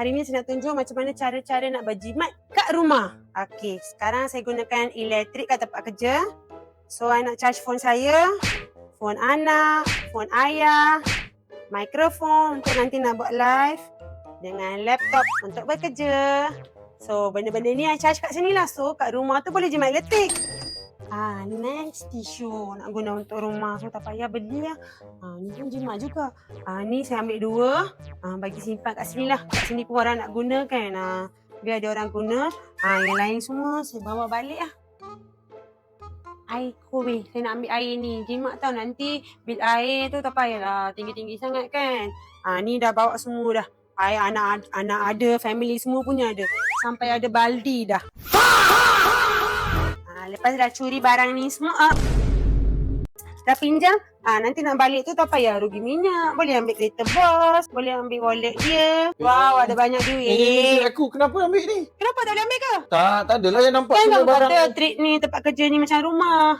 hari ni saya nak tunjuk macam mana cara-cara nak berjimat kat rumah. Okey, sekarang saya gunakan elektrik kat tempat kerja. So, I nak charge phone saya, phone anak, phone ayah, mikrofon untuk nanti nak buat live dengan laptop untuk bekerja. So, benda-benda ni I charge kat sini lah. So, kat rumah tu boleh jimat elektrik. Ah, next tisu nak guna untuk rumah. So, tak payah beli lah. Ah, ni pun jimat juga. Ah, ni saya ambil dua. Ah, bagi simpan kat sini lah. Kat sini pun orang nak guna kan. Ah, biar ada orang guna. Ah, yang lain semua saya bawa balik lah. Air kuih. Saya nak ambil air ni. Jimat tau nanti bil air tu tak payahlah tinggi-tinggi sangat kan. Ah, ni dah bawa semua dah. Air anak anak ada, family semua punya ada. Sampai ada baldi dah. Ah, lepas dah curi barang ni semua, ah, dah pinjam, ah, nanti nak balik tu tak payah rugi minyak. Boleh ambil kereta bos, boleh ambil wallet dia. Wow, ada banyak duit. Eh, aku kenapa ambil ni? Kenapa tak boleh ambil ke? Tak, tak adalah yang nampak Kan semua barang. kata trik ni tempat kerja ni macam rumah.